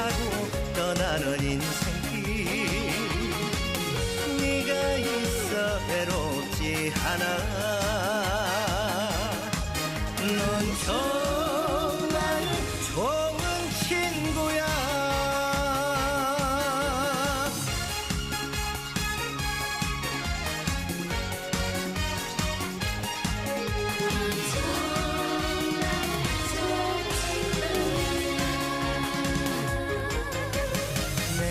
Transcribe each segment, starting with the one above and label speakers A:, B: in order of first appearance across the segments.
A: 타고 떠나는 인생길. 네가 있어 외롭지 않아. 넌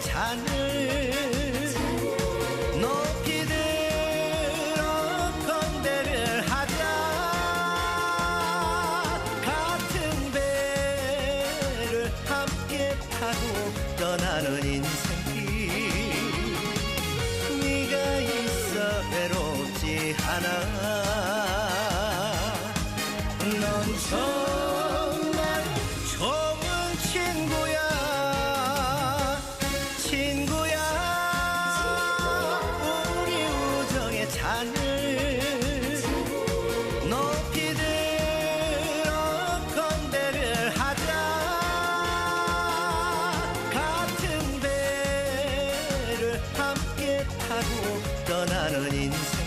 A: 잔을 높이 들어 건배를 하자. 같은 배를 함께 타고 떠나는 인생길. 네가 있어 외롭지 않아 のに